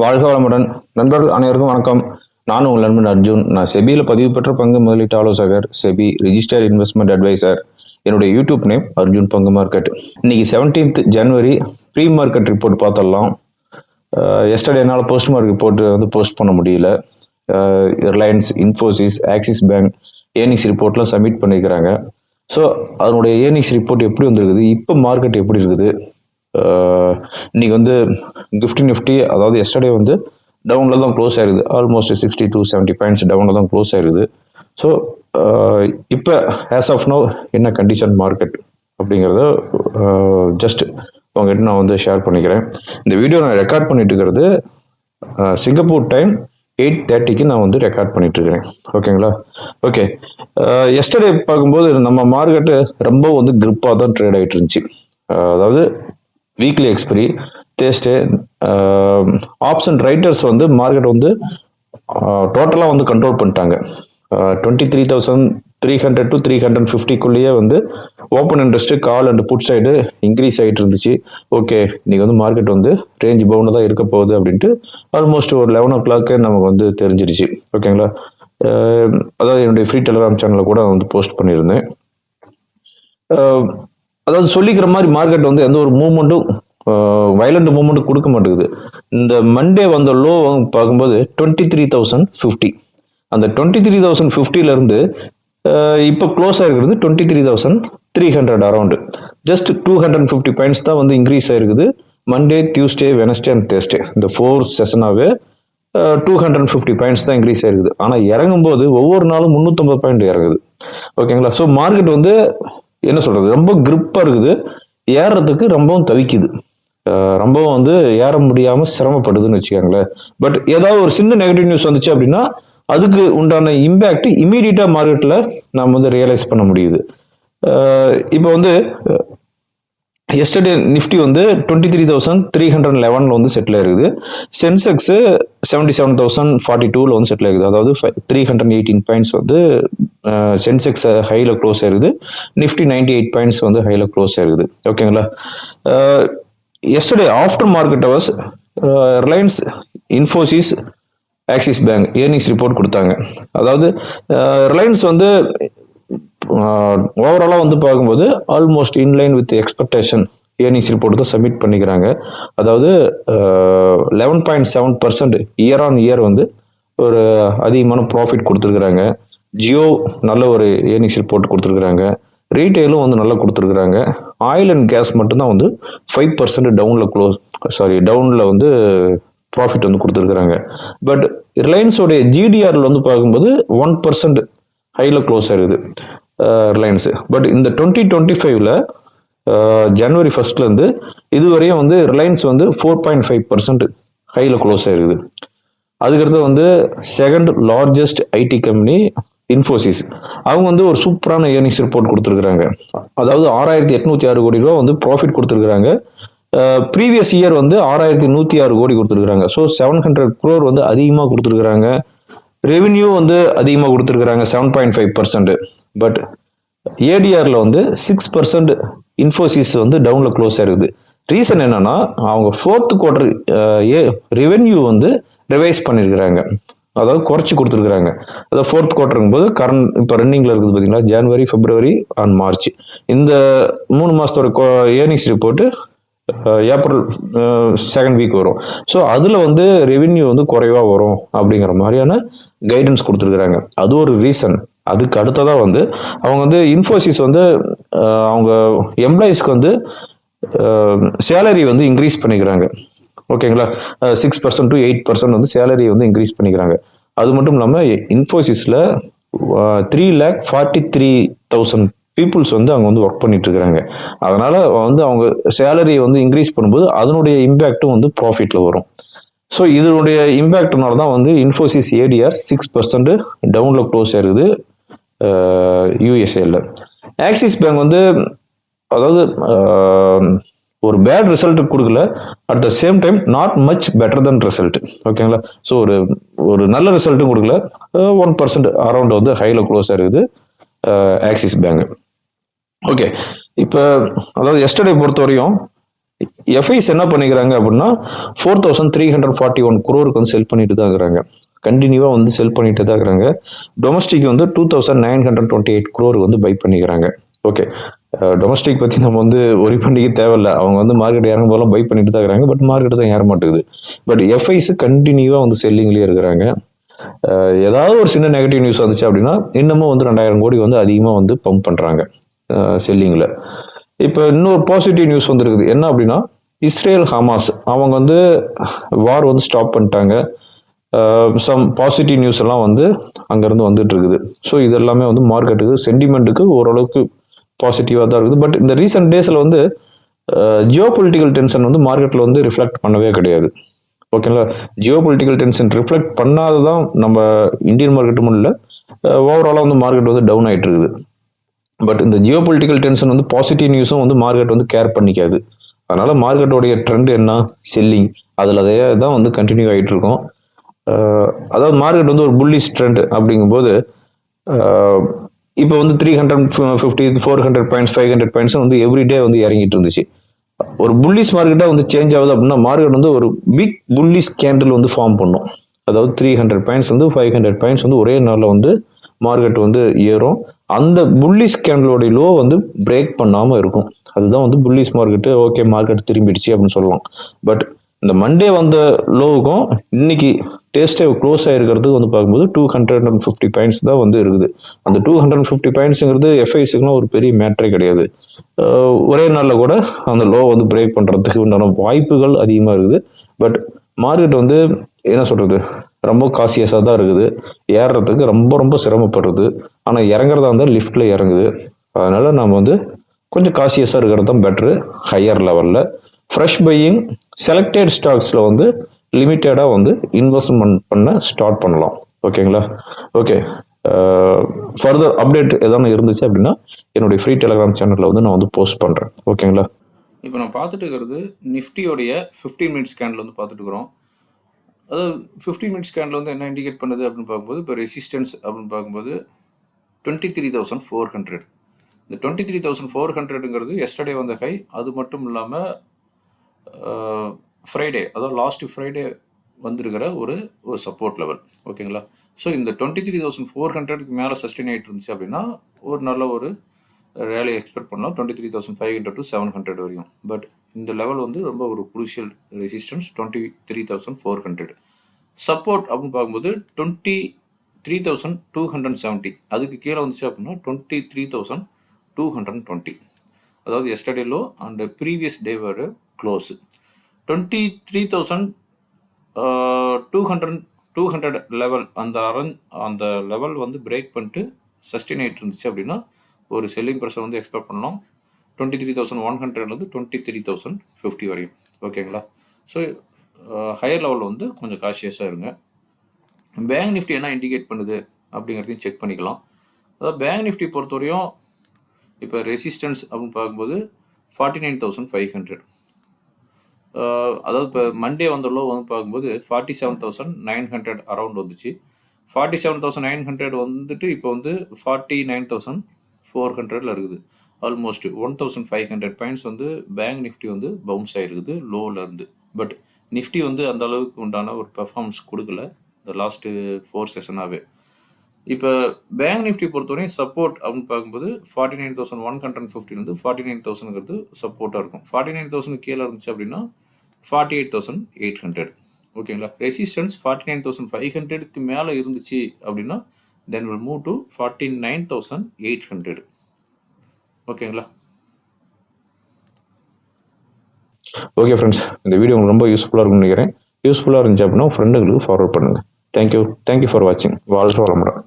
வாழ்க வளமுடன். நண்பர்கள் அனைவருக்கும் வணக்கம். நானும் உங்கள் நண்பன் அர்ஜுன். நான் செபியில் பதிவு பெற்ற பங்கு முதலீட்டு ஆலோசகர் செபி ரிஜிஸ்டர் இன்வெஸ்ட்மெண்ட் அட்வைசர் என்னுடைய யூடியூப் நேம் அர்ஜுன் பங்கு மார்க்கெட். இன்னைக்கு செவன்டீன்த் ஜனவரி ப்ரீ மார்க்கெட் ரிப்போர்ட் பார்த்துடலாம் எஸ்டர்டே என்னால் போஸ்ட் மார்க் ரிப்போர்ட் வந்து போஸ்ட் பண்ண முடியல. Reliance Infosys Axis Bank earnings ரிப்போர்ட்லாம் submit பண்ணியிருக்கிறாங்க ஸோ அதனுடைய ஏர்னிங்ஸ் ரிப்போர்ட் எப்படி வந்திருக்குது? இப்போ மார்க்கெட் எப்படி இருக்குது? இன்றைக்கி வந்து நிஃப்டி நிஃப்டி அதாவது எஸ்டர்டே வந்து டவுனில் தான் க்ளோஸ் ஆயிருது almost sixty two seventy points டவுனில் தான் க்ளோஸ் ஆயிருது ஸோ இப்போ ஆஸ் ஆஃப் நோ என்ன கண்டிஷன் மார்க்கெட் அப்படிங்கிறத ஜஸ்ட் உங்ககிட்ட நான் வந்து ஷேர் பண்ணிக்கிறேன். இந்த வீடியோ நான் ரெக்கார்ட் பண்ணிட்டு இருக்கிறது சிங்கப்பூர் டைம் எயிட் தேர்ட்டிக்கு நான் வந்து ரெக்கார்ட் பண்ணிட்டு இருக்கிறேன். ஓகேங்களா ஓகே எஸ்டர்டே பார்க்கும்போது நம்ம மார்க்கெட்டு ரொம்ப வந்து கிரிப்பாக தான் ட்ரேட் ஆகிட்டு இருந்துச்சு. அதாவது weekly expiry Thursday option writers வந்து மார்க்கெட் வந்து uh, டோட்டலாக வந்து கண்ட்ரோல் பண்ணிட்டாங்க. Twenty three thousand three hundred to three hundred ஃபிஃப்டிக்குள்ளேயே வந்து open interest call and put side increase ஆகிட்டு இருந்துச்சு. ஓகே இன்றைக்கி வந்து மார்க்கெட் வந்து ரேஞ்ச் பவுண்டு தான் இருக்க போகுது அப்படின்ட்டு ஆல்மோஸ்ட் ஒரு லெவன் ஓ கிளாக்கே நமக்கு வந்து தெரிஞ்சிருச்சு. ஓகேங்களா uh, அதாவது என்னுடைய ஃப்ரீ டெலிகிராம் சேனலில் கூட வந்து போஸ்ட் பண்ணியிருந்தேன். Uh, அதாவது சொல்லிக்கிற மாதிரி மார்க்கெட் வந்து எந்த ஒரு மூவ்மெண்ட்டும் வயலண்ட் மூவ்மெண்ட் கொடுக்க மாட்டேங்குது. இந்த மண்டே வந்த லோ பார்க்கும்போது டுவெண்ட்டி த்ரீ தௌசண்ட் ஃபிஃப்டி அந்த டுவெண்ட்டி த்ரீ தௌசண்ட் ஃபிஃப்டிலேருந்து இப்போ close ஆகிருக்கிறது twenty three thousand three hundred around just two hundred fifty points தான் வந்து இன்க்ரீஸ் ஆகிருக்குது Monday Tuesday Wednesday and Thursday இந்த ஃபோர் செஷனாகவே டூ ஹண்ட்ரட் ஃபிஃப்டி பாயிண்ட்ஸ் தான் இன்க்ரீஸ் ஆயிருக்குது. ஆனால் இறங்கும்போது ஒவ்வொரு நாளும் முந்நூற்றம்பது பாயிண்ட் இறங்குது. ஓகேங்களா ஸோ மார்க்கெட் வந்து என்ன சொல்றது? ரொம்ப grip-ஆ இருக்குது. ஏறுறதுக்கு ரொம்பவும் தவிக்குது. ரொம்பவும் வந்து ஏற முடியாம சிரமப்படுதுன்னு வச்சுக்கோங்களேன். பட் ஏதாவது ஒரு சின்ன நெகட்டிவ் நியூஸ் வந்துச்சு அப்படின்னா அதுக்கு உண்டான இம்பேக்ட் இமீடியட்டா மார்க்கெட்ல நாம் வந்து ரியலைஸ் பண்ண முடியுது. இப்போ வந்து எஸ்டர்டே நிஃப்டி வந்து twenty three thousand three hundred லெவனில் வந்து செட்டில் ஆயிருக்குது. Sensex seventy seven thousand forty டூவில் வந்து செட்டில் ஆகுது அதாவது த்ரீ ஹண்ட்ரட் எயிட்டீன் பாயிண்ட்ஸ் வந்து சென்செக்ஸ் ஹையில் க்ளோஸ் ஆயிருக்குது. நிஃப்டி நைன்டி எயிட் பாயிண்ட்ஸ் வந்து ஹையில் க்ளோஸ் ஆயிருக்குது. ஓகேங்களா yesterday after market hours Reliance Infosys Axis Bank earnings report கொடுத்தாங்க. அதாவது ரிலையன்ஸ் வந்து ஓவராலாக வந்து பார்க்கும்போது almost inline with expectation earnings ரிப்போர்ட்டுக்கு தான் சப்மிட் பண்ணிக்கிறாங்க. அதாவது eleven point seven percent year on year வந்து ஒரு அதிகமான ப்ராஃபிட் கொடுத்துருக்குறாங்க. ஜியோ நல்ல ஒரு ஏர்னிங்ஸ் ரிப்போர்ட் கொடுத்துருக்குறாங்க. ரீட்டெயிலும் வந்து நல்லா கொடுத்துருக்குறாங்க. ஆயில் அண்ட் கேஸ் மட்டும்தான் வந்து ஃபைவ் பர்சன்ட் டவுனில் க்ளோஸ் சாரி டவுனில் வந்து ப்ராஃபிட் வந்து கொடுத்துருக்குறாங்க. பட் ரிலையன்ஸோடைய ஜிடிஆரில் வந்து பார்க்கும்போது ஒன் பர்சன்ட் ஹையில் க்ளோஸ் ஆகிருது ரிலையன்ஸு பட் இந்த டுவெண்ட்டி டுவெண்ட்டி ஃபைவ்ல ஜனவரி ஃபர்ஸ்ட்லேருந்து இதுவரையும் வந்து ரிலையன்ஸ் வந்து ஃபோர் பாயிண்ட் ஃபைவ் பர்சன்ட் ஹையில் க்ளோஸ் ஆயிருக்குது. அதுக்கடுத்து வந்து second largest IT company Infosys அவங்க வந்து ஒரு சூப்பரான ஏர்னிங்ஸ் ரிப்போர்ட் கொடுத்துருக்குறாங்க. அதாவது ஆறாயிரத்தி எட்நூத்தி ஆறு கோடி ரூபா வந்து ப்ராஃபிட் கொடுத்துருக்குறாங்க. ப்ரீவியஸ் இயர் வந்து ஆறாயிரத்தி நூற்றி ஆறு கோடி கொடுத்துருக்குறாங்க. ஸோ செவன் ஹண்ட்ரட் குரோர் வந்து அதிகமாக கொடுத்துருக்குறாங்க. ரெவென்யூ வந்து அதிகமாக கொடுத்துருக்குறாங்க seven point five percent but ஏடிஆரில் வந்து சிக்ஸ் பர்சன்ட் இன்ஃபோசிஸ் வந்து டவுனில் க்ளோஸ் ஆயிருக்குது. ரீசன் என்னன்னா அவங்க ஃபோர்த் குவார்டர் ஏ ரெவென்யூ வந்து ரிவைஸ் பண்ணியிருக்கிறாங்க அதாவது குறைச்சி கொடுத்துருக்குறாங்க. அதாவது ஃபோர்த் குவார்டருங்கும் போது கரண்ட் இப்போ ரன்னிங்கில் இருக்குது பார்த்தீங்களா ஜனவரி பிப்ரவரி அண்ட் மார்ச் இந்த மூணு மாதத்தோட ஏர்னிங்ஸ் ரிப்போர்ட்டு ஏப்ரல் செகண்ட் வீக் வரும். ஸோ அதில் வந்து ரெவின்யூ வந்து குறைவாக வரும் அப்படிங்கிற மாதிரியான கைடன்ஸ் கொடுத்துருக்குறாங்க. அது ஒரு ரீசன் அதுக்கு அடுத்ததாக வந்து அவங்க வந்து இன்ஃபோசிஸ் வந்து அவங்க எம்ப்ளாயீஸ்க்கு வந்து சேலரி வந்து இன்க்ரீஸ் பண்ணிக்கிறாங்க. ஓகேங்களா six percent to eight percent வந்து சேலரி வந்து இன்க்ரீஸ் பண்ணிக்கிறாங்க. அது மட்டும் இல்லாமல் இன்ஃபோசிஸில் three lakh forty three thousand peoples வந்து அங்கே வந்து ஒர்க் பண்ணிட்டு இருக்கிறாங்க அதனால வந்து அவங்க சேலரியை வந்து இன்க்ரீஸ் பண்ணும்போது அதனுடைய இம்பேக்டும் வந்து ப்ராஃபிட்ல வரும். ஸோ இதனுடைய இம்பேக்ட்னால தான் வந்து இன்ஃபோசிஸ் ஏடிஆர் சிக்ஸ் பர்சன்ட் டவுனில் க்ளோஸ் ஆயிருக்குது யூஎஸ்ஏல ஆக்சிஸ் பேங்க் வந்து அதாவது ஒரு பேட் ரிசல்ட் கொடுக்கல at the same time not much better then result ஓகேங்களா ஸோ ஒரு ஒரு நல்ல ரிசல்ட்டும் கொடுக்கல ஒன் பர்சன்ட் அரௌண்ட் வந்து ஹையில் க்ளோஸ் ஆயிருக்குது ஆக்சிஸ் பேங்க் ஓகே இப்போ அதாவது எஸ்டர்டே பொறுத்த வரையும் எஃப்ஐஸ் என்ன பண்ணிக்கிறாங்க அப்படின்னா four thousand three hundred forty one குரோருக்கு வந்து செல் பண்ணிட்டு தான் இருக்கிறாங்க. கண்டினியூவாக வந்து செல் பண்ணிட்டு தான் இருக்கிறாங்க. டொமஸ்டிக் வந்து two thousand nine hundred twenty eight குரோருக்கு வந்து பை பண்ணிக்கிறாங்க. ஓகே டொமஸ்டிக் பற்றி நம்ம வந்து ஒரி பண்ணிக்க தேவையில்ல. அவங்க வந்து மார்க்கெட் இறங்கும் போதெல்லாம் பை பண்ணிட்டு தான் இருக்கிறாங்க. பட் மார்க்கெட் தான் ஏற மாட்டேங்குது பட் எஃப்ஐஸ் கண்டினியூவாக வந்து செல்லிங்லேயே இருக்கிறாங்க. ஏதாவது ஒரு சின்ன நெகட்டிவ் நியூஸ் வந்துச்சு அப்படின்னா இன்னமும் வந்து ரெண்டாயிரம் கோடி வந்து அதிகமாக வந்து பம்ப் பண்ணுறாங்க செல்லிங்கில். இப்போ இன்னொரு பாசிட்டிவ் நியூஸ் வந்துருக்குது. என்ன அப்படின்னா இஸ்ரேல் ஹமாஸ். அவங்க வந்து வார் வந்து ஸ்டாப் பண்ணிட்டாங்க. சம் பாசிட்டிவ் நியூஸ் எல்லாம் வந்து அங்கேருந்து வந்துட்டு இருக்குது ஸோ இது எல்லாமே வந்து மார்க்கெட்டுக்கு சென்டிமெண்ட்டுக்கு ஓரளவுக்கு பாசிட்டிவாக தான் இருக்குது. பட் இந்த ரீசெண்ட் டேஸில் வந்து ஜியோ பொலிட்டிக்கல் டென்ஷன் வந்து மார்க்கெட்டில் வந்து ரிஃப்ளெக்ட் பண்ணவே கிடையாது. ஓகேங்களா ஜியோ பொலிட்டிக்கல் டென்ஷன் ரிஃப்ளெக்ட் பண்ணாததான் நம்ம இந்தியன் மார்க்கெட்டும் இல்லை ஓவராலாக வந்து மார்க்கெட் வந்து டவுன் ஆகிட்டு இருக்குது பட் இந்த ஜியோ பொலிட்டிக்கல் டென்ஷன் வந்து பாசிட்டிவ் நியூஸும் வந்து மார்க்கெட் வந்து கேர் பண்ணிக்காது. அதனால மார்க்கெட்டோடைய ட்ரெண்ட் என்ன? செல்லிங் அதில் அதே தான் வந்து கண்டினியூ ஆகிட்டு இருக்கும். அதாவது மார்க்கெட் வந்து ஒரு புல்லிஸ் ட்ரெண்ட் அப்படிங்கும்போது இப்போ வந்து three hundred fifty four hundred points five hundred points வந்து எவ்ரிடே வந்து இறங்கிட்டு இருந்துச்சு. ஒரு புல்லிஸ் மார்க்கெட்டாக வந்து சேஞ்ச் ஆகுது அப்படின்னா மார்க்கெட் வந்து ஒரு பிக் புல்லிஸ் கேண்டில் வந்து ஃபார்ம் பண்ணும். அதாவது த்ரீ ஹண்ட்ரட் பாயிண்ட்ஸ் வந்து ஃபைவ் ஹண்ட்ரட் பாயிண்ட்ஸ் வந்து ஒரே நாளில் வந்து மார்க்கெட் வந்து ஏறும். அந்த புல்லிஷ் கேண்டலோடைய லோ வந்து பிரேக் பண்ணாமல் இருக்கும். அதுதான் வந்து புல்லிஷ் மார்க்கெட்டு ஓகே மார்க்கெட் திரும்பிடுச்சு அப்படின்னு சொல்லலாம். பட் இந்த மண்டே வந்த லோவுக்கும் இன்னைக்கு டேஸ்டே க்ளோஸ் ஆகிருக்கிறதுக்கு வந்து பார்க்கும்போது two hundred and fifty points தான் வந்து இருக்குது. அந்த டூ ஹண்ட்ரட் அண்ட் ஃபிஃப்டி பாயிண்ட்ஸுங்கிறது எஃப்ஐஸுக்குலாம் ஒரு பெரிய மேட்ரே கிடையாது. ஒரே நாளில் கூட அந்த லோ வந்து பிரேக் பண்ணுறதுக்கு உண்டான வாய்ப்புகள் அதிகமாக இருக்குது. பட் மார்க்கெட் வந்து என்ன சொல்கிறது ரொம்ப காசியஸாக தான் இருக்குது. ஏறுறதுக்கு ரொம்ப ரொம்ப சிரமப்படுறது ஆனால் இறங்குறதா இருந்தால் லிஃப்ட்டில் இறங்குது. அதனால் நம்ம வந்து கொஞ்சம் காசியஸாக இருக்கிறது தான் பெட்ரு ஹையர் லெவலில் ஃப்ரெஷ் பையிங் செலக்டட் ஸ்டாக்ஸில் வந்து லிமிட்டடாக வந்து இன்வெஸ்ட்மெண்ட் பண்ண ஸ்டார்ட் பண்ணலாம். ஓகேங்களா ஓகே ஃபர்தர் அப்டேட் எதாவது இருந்துச்சு அப்படின்னா என்னுடைய ஃப்ரீ டெலிகிராம் சேனலில் வந்து நான் வந்து போஸ்ட் பண்ணுறேன் ஓகேங்களா இப்போ நான் பார்த்துட்டு இருக்கிறது நிஃப்டியோடைய 15 மினிட்ஸ் கேண்டில் வந்து பார்த்துட்டு இருக்கிறோம். அதாவது 15 மினிட்ஸ் கேண்டில் வந்து என்ன இண்டிகேட் பண்ணுது அப்படின்னு பார்க்கும்போது இப்போ ரெசிஸ்டன்ஸ் அப்படின்னு பார்க்கும்போது twenty three thousand four hundred இந்த டுவெண்ட்டி த்ரீ தௌசண்ட் ஃபோர் ஹண்ட்ரடுங்கிறது எஸ்டர்டே வந்த ஹை அது மட்டும் இல்லாமல் ஃப்ரைடே அதாவது லாஸ்ட் ஃப்ரைடே வந்திருக்கிற ஒரு ஒரு சப்போர்ட் லெவல் ஓகேங்களா ஸோ இந்த டுவெண்ட்டி த்ரீ தௌசண்ட் ஃபோர் ஹண்ட்ரடுக்கு மேலே சஸ்டெயின் ஆகிட்டு இருந்துச்சு அப்படின்னா ஒரு நல்ல ஒரு ரேலி எக்ஸ்பெக்ட் பண்ணலாம் twenty three thousand five hundred to seven hundred வரையும். பட் இந்த லெவல் வந்து ரொம்ப ஒரு crucial resistance twenty three thousand four hundred support அப்படின்னு பார்க்கும்போது twenty three thousand two hundred seventy அதுக்கு கீழே வந்துச்சு அப்படின்னா twenty three thousand two hundred twenty அதாவது yesterday low and previous டேவோட close twenty three thousand two hundred two hundred level அந்த அரன் அந்த லெவல் வந்து பிரேக் பண்ணிட்டு சஸ்டெயின் ஆகிட்டு இருந்துச்சு அப்படின்னா ஒரு செல்லிங் ப்ரெஷர் வந்து எக்ஸ்பெக்ட் பண்ணோம் டுவெண்ட்டி த்ரீ தௌசண்ட் ஒன் ஹண்ட்ரட்லேருந்து டுவெண்ட்டி த்ரீ தௌசண்ட் ஃபிஃப்டி வரையும் ஓகேங்களா ஸோ ஹையர் லெவலில் வந்து கொஞ்சம் காஷியஸாக இருங்க. பேங்க் நிஃப்டி என்ன இண்டிகேட் பண்ணுது அப்படிங்கிறதையும் செக் பண்ணிக்கலாம். அதாவது பேங்க் நிஃப்டி பொறுத்தவரையும் இப்போ ரெசிஸ்டன்ஸ் அப்படின்னு பார்க்கும்போது forty nine thousand five hundred அதாவது இப்போ மண்டே வந்த லோ வந்து பார்க்கும்போது forty seven thousand nine hundred around வந்துச்சு. Forty seven thousand nine hundred வந்துட்டு இப்போ வந்து ஃபார்ட்டி நைன் தௌசண்ட் ஃபோர் ஹண்ட்ரடில் இருக்குது. Almost one thousand five hundred points வந்து பேங்க் நிஃப்டி வந்து பவுன்ஸ் ஆகிருக்குது லோவில் இருந்து. பட் நிஃப்டி வந்து அந்த அளவுக்கு உண்டான ஒரு பெர்ஃபார்மன்ஸ் கொடுக்கல இந்த லாஸ்ட்டு ஃபோர் செஷனாகவே இப்போ பேங்க் நிஃப்டி பொறுத்தவரையும் சப்போர்ட் அப்படின்னு பார்க்கும்போது forty nine thousand one hundred ஃபிஃப்டிலேருந்து forty nine தௌசண்ட்ங்கிறது சப்போர்ட்டாக இருக்கும். ஃபார்ட்டி நைன் தௌசண்ட் கீழே இருந்துச்சு அப்படின்னா forty eight thousand eight hundred ஓகேங்களா resistance forty nine thousand five ஹண்ட்ரடுக்கு மேலே இருந்துச்சு அப்படின்னா then will move to forty nine thousand eight hundred ஓகேங்களா ஓகே ஃப்ரெண்ட்ஸ் இந்த வீடியோ உங்களுக்கு ரொம்ப யூஸ்ஃபுல்லாக இருக்கும்னு நினைக்கிறேன். யூஸ்ஃபுல்லாக இருந்துச்சு அப்படின்னா ஃப்ரெண்டுங்களுக்கு ஃபார்வர்ட் பண்ணுங்கள் thank you thank you for வாட்சிங் வாழ்க்கை வளமுடன்.